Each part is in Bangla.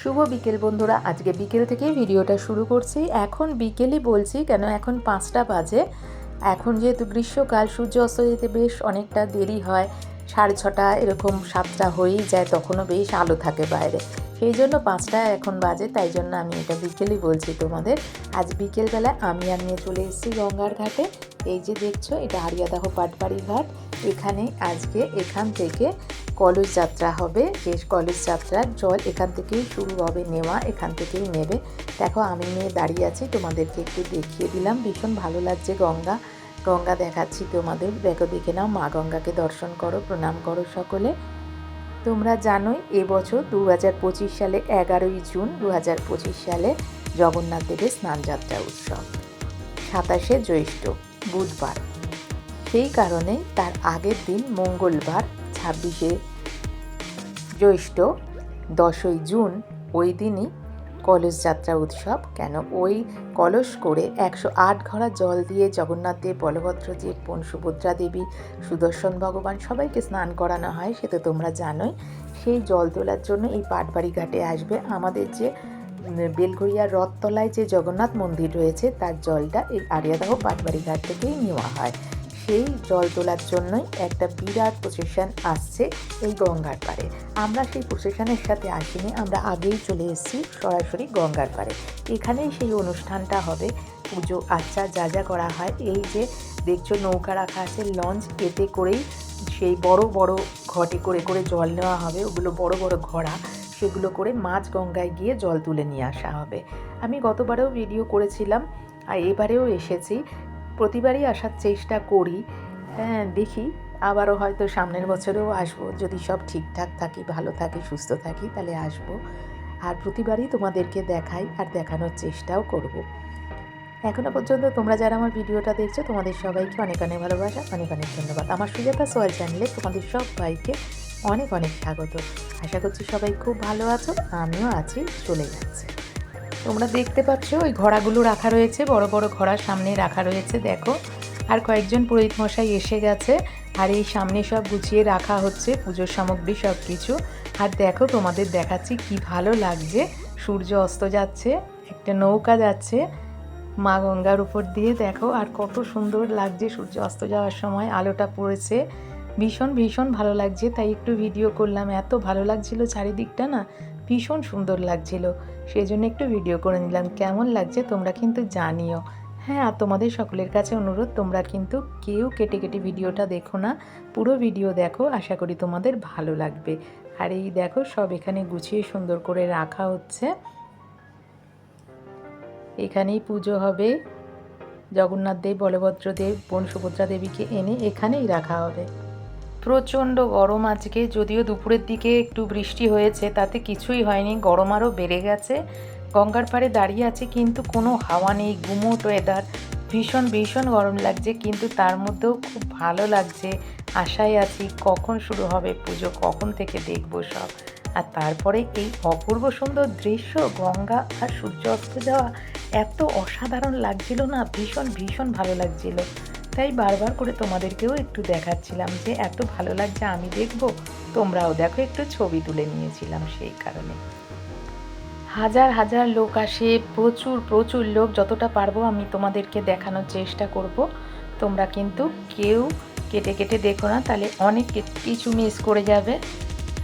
শুভ বিকেল বন্ধুরা। আজকে বিকেল থেকে ভিডিওটা শুরু করছি। এখন বিকেলই বলছি কেন এখন পাঁচটা বাজে। এখন যেহেতু গ্রীষ্মকাল, সূর্য অস্ত যেতে বেশ অনেকটা দেরি হয়। সাড়ে ছটা এরকম সাতটা হয়েই যায়, তখনও বেশ আলো থাকে বাইরে। সেই জন্য পাঁচটা এখন বাজে, তাই জন্য আমি এটা বিকেলই বলছি তোমাদের। আজ বিকেলবেলা আমি আর নিয়ে চলে এসেছি গঙ্গার ঘাটে। এই যে দেখছ, এটা আরিয়াদাহ পাটবাড়ি ঘাট এখানে আজকে এখান থেকে কলস যাত্রা হবে। যে কলস যাত্রার জল এখান থেকেই শুরু হবে, নেওয়া এখান থেকেই নেবে। দেখো, আমি নিয়ে দাঁড়িয়ে আছি, তোমাদেরকে একটু দেখিয়ে দিলাম। ভীষণ ভালো লাগছে গঙ্গা। গঙ্গা দেখাচ্ছি তোমাদের। দেখো, দেখে নাও, মা গঙ্গাকে দর্শন করো, প্রণাম করো সকলে। তোমরা জানোই, এবছর দু হাজার পঁচিশ সালে এগারোই জুন দু হাজার পঁচিশ সালে জগন্নাথ দেবের স্নানযাত্রা উৎসব। সাতাশে জ্যৈষ্ঠ। বুধবার। সেই কারণে তার আগের দিন মঙ্গলবার, ছাব্বিশে জ্যৈষ্ঠ, দশই জুন, ওই দিনই কলস যাত্রা উৎসব। কেন? ওই কলস করে একশো আট ঘড়া জল দিয়ে জগন্নাথ দেব বলভদ্রদেব বোন সুভদ্রা দেবী, সুদর্শন ভগবান সবাইকে স্নান করানো হয়, সে তো তোমরা জানোই। সেই জল তোলার জন্য এই পাটবাড়ি ঘাটে আসবে। আমাদের যে বেলঘরিয়ার রথতলায় যে জগন্নাথ মন্দির রয়েছে, তার জলটা এই আরিয়াদাহ পাটবাড়ি ঘাট থেকেই নেওয়া হয়। সেই জল তোলার জন্যই একটা বিরাট প্রসেশন আসছে এই গঙ্গার পাড়ে। আমরা সেই প্রসেশনের সাথে আসিনি, আমরা আগেই চলে এসেছি সরাসরি গঙ্গার পাড়ে। এখানেই সেই অনুষ্ঠানটা হবে। পুজো আচ্চা যা যা করা হয়, এই যে দেখছ নৌকা রাখা আছে, লঞ্চ এতে করেই সেই বড় বড় ঘটে, করে করে জল নেওয়া হবে। ওগুলো বড় বড় ঘোড়া। সেগুলো করে মাছ গঙ্গায় গিয়ে জল তুলে নিয়ে আসা হবে। আমি গতবারেও ভিডিও করেছিলাম, আর এবারেও এসেছি। প্রতিবারই আসার চেষ্টা করি। হ্যাঁ দেখি। আবারও হয়তো সামনের বছরেও আসব। যদি সব ঠিকঠাক থাকি, ভালো থাকি, সুস্থ থাকি, তাহলে আসব। আর প্রতিবারই তোমাদেরকে দেখাই আর দেখানোর চেষ্টাও করব। এখনও পর্যন্ত তোমরা যারা আমার ভিডিওটা দেখছ, তোমাদের সবাইকে অনেক অনেক ভালোবাসা, অনেক অনেক ধন্যবাদ। আমার সুজাতা সোয়াল চ্যানেলে তোমাদের সবাইকে অনেক অনেক স্বাগত। আশা করছি সবাই খুব ভালো আছো, আমিও আছি, চলে যাচ্ছে। তোমরা দেখতে পাচ্ছ, ওই ঘোড়াগুলো রাখা রয়েছে, বড় বড় ঘোড়া সামনে রাখা রয়েছে, দেখো। আর কয়েকজন পুরোহিত মশাই এসে গেছে, আর এই সামনে সব গুছিয়ে রাখা হচ্ছে, পুজোর সামগ্রী সব কিছু আর দেখো, তোমাদের দেখাচ্ছি কি ভালো লাগছে। সূর্য অস্ত যাচ্ছে, একটা নৌকা যাচ্ছে, মা গঙ্গার উপর দিয়ে দেখো, আর কত সুন্দর লাগছে সূর্য অস্ত যাওয়ার সময়, আলোটা পড়েছে। ভীষণ ভীষণ ভালো লাগছে। তাই একটু ভিডিও করলাম। এত ভালো লাগছিল চারিদিকটা না, ভীষণ সুন্দর লাগছিল। সেই জন্য একটু ভিডিও করে নিলাম। কেমন লাগছে তোমরা কিন্তু জানিও। হ্যাঁ আর তোমাদের সকলের কাছে অনুরোধ, তোমরা কিন্তু কেউ কেটে কেটে ভিডিওটা দেখো না। পুরো ভিডিও দেখো, আশা করি তোমাদের ভালো লাগবে। আর এই দেখো, সব এখানে গুছিয়ে সুন্দর করে রাখা হচ্ছে। এখানেই পুজো হবে। জগন্নাথ দেব বলভদ্র দেব বোন সুভদ্রা দেবীকে এনে এখানেই রাখা হবে। প্রচণ্ড গরম আজকে, যদিও দুপুরের দিকে একটু বৃষ্টি হয়েছে, তাতে কিছুই হয়নি, গরম আরও বেড়ে গেছে। গঙ্গার পাড়ে দাঁড়িয়ে আছে, কিন্তু কোনো হাওয়া নেই গুমোট ওয়েদার ভীষণ ভীষণ গরম লাগছে, কিন্তু তার মধ্যেও খুব ভালো লাগছে। আশায় আছি, কখন শুরু হবে পুজো, কখন থেকে দেখব সব। আর তারপরে এই অপূর্ব সুন্দর দৃশ্য, গঙ্গা আর সূর্য অস্ত যাওয়া, এত অসাধারণ লাগছিল না, ভীষণ ভীষণ ভালো লাগছিল। তাই বারবার করে তোমাদেরকেও একটু দেখাচ্ছিলাম যে এত ভালো লাগছে, আমি দেখব। তোমরাও দেখো, একটু ছবি তুলে নিয়েছিলাম সেই কারণে। হাজার হাজার লোক আসে, প্রচুর প্রচুর লোক, যতটা পারব আমি তোমাদেরকে দেখানোর চেষ্টা করব। তোমরা কিন্তু কেউ কেটে কেটে দেখো না, তাহলে অনেক কিছু মিস করে যাবে।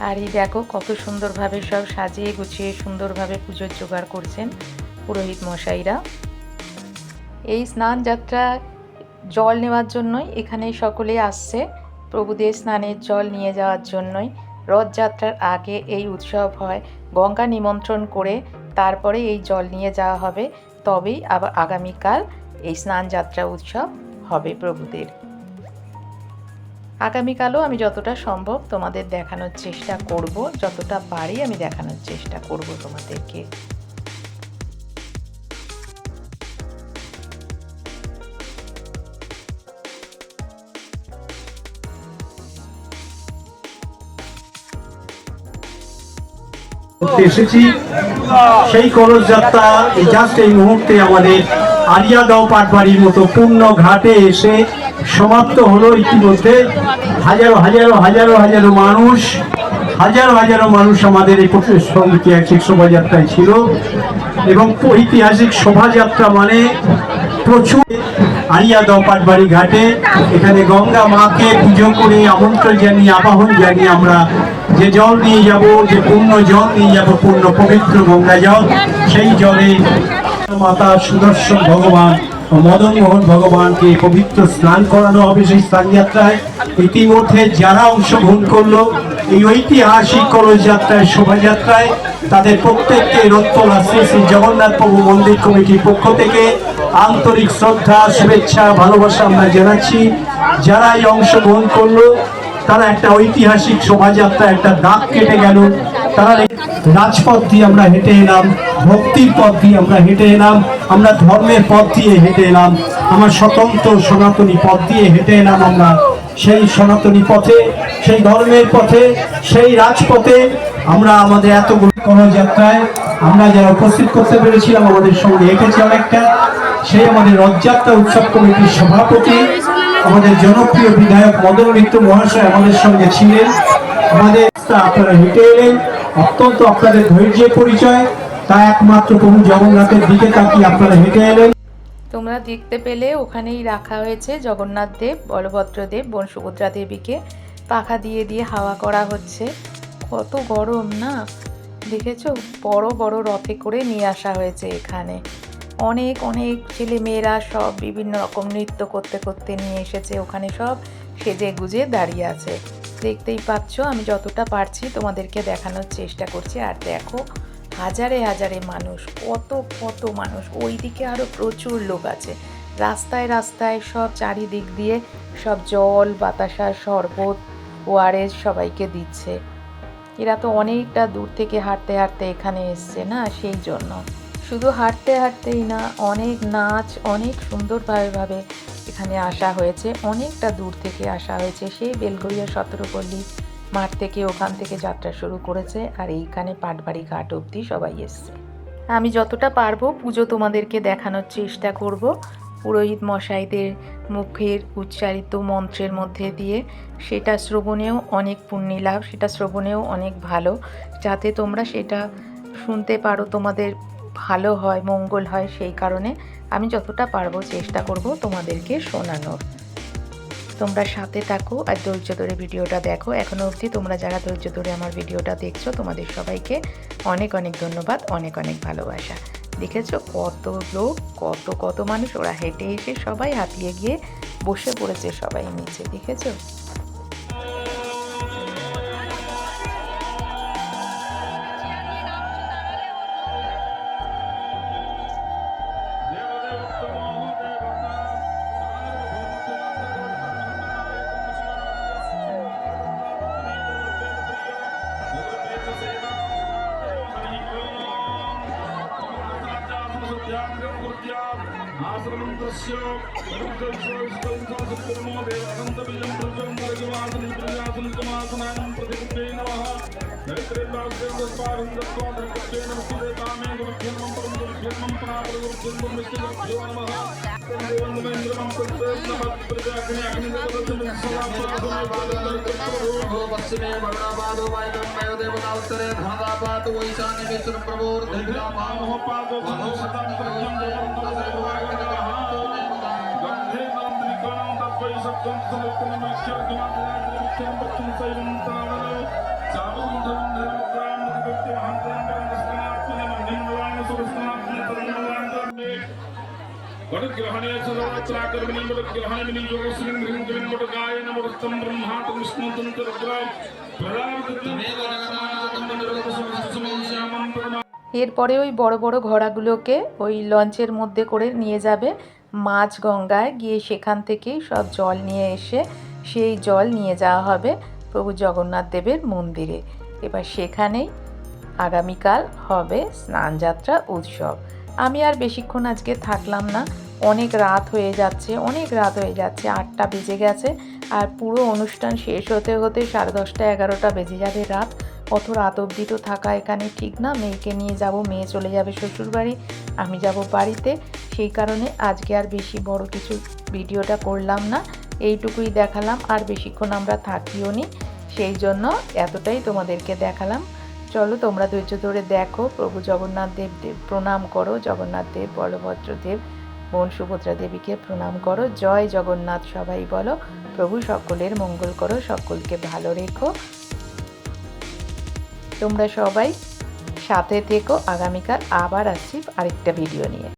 আর এই দেখো, কত সুন্দরভাবে সব সাজিয়ে গুছিয়ে সুন্দরভাবে পুজোর জোগাড় করছেন পুরোহিত মশাইরা। এই স্নান যাত্রা জল নেওয়ার জন্যই এখানে সকলে আসছে। প্রভুদের স্নানের জল নিয়ে যাওয়ার জন্যই। রথযাত্রার আগে এই উৎসব হয়। গঙ্গা নিমন্ত্রণ করে তারপরে এই জল নিয়ে যাওয়া হবে। তবেই আবার আগামীকাল এই স্নান যাত্রা উৎসব হবে প্রভুদের। আগামীকালও আমি যতটা সম্ভব তোমাদের দেখানোর চেষ্টা করব। যতটা পারি আমি দেখানোর চেষ্টা করব তোমাদেরকে। এসেছি। সেই কলস যাত্রা এই জাস্ট এই মুহূর্তে আমাদের আরিয়াগাঁও পাটবাড়ির মতো পূর্ণ ঘাটে এসে সমাপ্ত হলো ইতিমধ্যে। হাজারো হাজারো হাজারো হাজারো মানুষ, হাজার, হাজারো মানুষ আমাদের এই ঐতিহাসিক শোভাযাত্রায় ছিল। এবং ঐতিহাসিক শোভাযাত্রা মানে প্রচুর আরিয়া দপাটবাড়ি ঘাটে। এখানে গঙ্গা মাকে পুজো করে আমন্ত্রণ জানিয়ে, আবাহন জানিয়ে আমরা যে জল নিয়ে যাব, যে পূর্ণ জল নিয়ে যাব, পূর্ণ পবিত্র গঙ্গা জল, সেই জলে মাতা সুদর্শন ভগবান মদন মোহন ভগবানকে পবিত্র স্নান করানো হবে সেই স্নান যাত্রায়। ইতিমধ্যে যারা অংশগ্রহণ করল এই ঐতিহাসিক কলস যাত্রায় শোভাযাত্রায় তাদের প্রত্যেককে রত্তলা শ্রী শ্রী জগন্নাথ প্রভু মন্দির কমিটির পক্ষ থেকে আন্তরিক শ্রদ্ধা, শুভেচ্ছা, ভালোবাসা আমরা জানাচ্ছি। যারা এই অংশগ্রহণ করল, তারা একটা ঐতিহাসিক শোভাযাত্রা একটা দাগ কেটে গেল। তারা রাজপথ দিয়ে আমরা হেঁটে এলাম, ভক্তির পথ দিয়ে আমরা হেঁটে এলাম, আমরা ধর্মের পথ দিয়ে হেঁটে এলাম, আমার স্বতন্ত্র সনাতনী পথ দিয়ে হেঁটে এলাম আমরা। সেই সনাতনী পথে, সেই ধর্মের পথে, সেই রাজপথে আমরা আমাদের এতগুলো কোনো যাত্রায় আমরা যারা উপস্থিত করতে পেরেছিলাম, আমাদের সঙ্গে এঁকেছে অনেকটা। সেই আমাদের রথযাত্রা উৎসব কমিটির সভাপতি, আমাদের জনপ্রিয় বিধায়ক মদন মিত্র মহাশয় আমাদের সঙ্গে ছিলেন। আমাদের আপনারা হেঁটে এলেন, অত্যন্ত আপনাদের ধৈর্যের পরিচয়। তা একমাত্র প্রভু জগন্নাথের দিকে তাকিয়ে আপনারা হেঁটে এলেন। তোমরা দেখতে পেলে ওখানেই রাখা হয়েছে জগন্নাথ দেব, বলভদ্র দেব বোন সুভদ্রা দেবীকে। পাখা দিয়ে দিয়ে হাওয়া করা হচ্ছে। কত গরম না? দেখেছ? বড় বড় রথে করে নিয়ে আসা হয়েছে এখানে। অনেক অনেক ছেলে মেয়েরা সব বিভিন্ন রকম নৃত্য করতে করতে নিয়ে এসেছে। ওখানে সব সেজে গুজে দাঁড়িয়ে আছে। দেখতেই পাচ্ছ, আমি যতটা পারছি তোমাদেরকে দেখানোর চেষ্টা করছি। আর দেখো হাজারে হাজারে মানুষ, কত কত মানুষ ওই দিকে আরও প্রচুর লোক আছে। রাস্তায় রাস্তায় সব চারিদিক দিয়ে সব জল, বাতাসা, শরবত, ওয়ারেস সবাইকে দিচ্ছে। এরা তো অনেকটা দূর থেকে হাঁটতে হাঁটতে এখানে এসছে না সেই জন্য। শুধু হাঁটতে হাঁটতেই না, অনেক নাচ, অনেক সুন্দরভাবে ভাবে এখানে আসা হয়েছে, অনেকটা দূর থেকে আসা হয়েছে। সেই বেলগড়িয়া সতেরোপল্লী মাঠ থেকে ওখান থেকে যাত্রা শুরু করেছে আর এইখানে পাটবাড়ি ঘাট অবধি সবাই এসছে। আমি যতটা পারব পুজো তোমাদেরকে দেখানোর চেষ্টা করব। পুরোহিত মশাইদের মুখের উচ্চারিত মন্ত্রের মধ্যে দিয়ে। সেটা শ্রবণেও অনেক পুণ্যি লাভ, সেটা শ্রবণেও অনেক ভালো। যাতে তোমরা সেটা শুনতে পারো, তোমাদের ভালো হয়, মঙ্গল হয় সেই কারণে আমি যতটা পারব চেষ্টা করব তোমাদেরকে শোনানোর। তোমরা সাথে থাকো আর ধৈর্য ধরে ভিডিওটা দেখো। এখনও অবধি তোমরা যারা ধৈর্য ধরে আমার ভিডিওটা দেখছ, তোমাদের সবাইকে অনেক অনেক ধন্যবাদ, অনেক অনেক ভালোবাসা। দেখেছ? কত লোক, কত কত মানুষ, ওরা হেঁটে এসে সবাই হাতিয়ে গিয়ে বসে পড়েছে সবাই নিচে, দেখেছ? சப்தம் சமர்ப்பணம் அக்ஷர் குணாதிராஜ விக்ஷரம் பக்ஷம் சைவம் தாவர এরপরে ওই বড় বড় ঘোড়াগুলোকে ওই লঞ্চের মধ্যে করে নিয়ে যাবে। মাঝ গঙ্গায় গিয়ে সেখান থেকেই সব জল নিয়ে এসে সেই জল নিয়ে যাওয়া হবে প্রভু জগন্নাথ দেবের মন্দিরে। এবার সেখানেই আগামীকাল হবে স্নানযাত্রা উৎসব। আমি আর বেশিক্ষণ আজকে থাকলাম না। অনেক রাত হয়ে যাচ্ছে, অনেক রাত হয়ে যাচ্ছে, আটটা বেজে গেছে আর পুরো অনুষ্ঠান শেষ হতে হতে সাড়ে দশটা, এগারোটা বেজে যাবে রাত। অত রাত অবধি তো থাকা এখানে ঠিক না। মেয়েকে নিয়ে যাব, মেয়ে চলে যাবে শ্বশুর বাড়ি আমি যাব বাড়িতে। সেই কারণে আজকে আর বেশি বড় কিছু ভিডিওটা করলাম না। এইটুকুই দেখালাম, আর বেশিক্ষণ আমরা থাকিও নি। সেই জন্য এতটাই তোমাদেরকে দেখালাম। চলো তোমরা ধৈর্য ধরে দেখো, প্রভু জগন্নাথ দেব প্রণাম করো, জগন্নাথ দেব, বলভদ্র দেব বোন সুভদ্রা দেবীকে প্রণাম করো, জয় জগন্নাথ সবাই বলো, প্রভু সকলের মঙ্গল করো, সকলকে ভালো রেখো। তোমরা সবাই সাথে থেকো, আগামীকাল আবার আসছি আরেকটা ভিডিও নিয়ে।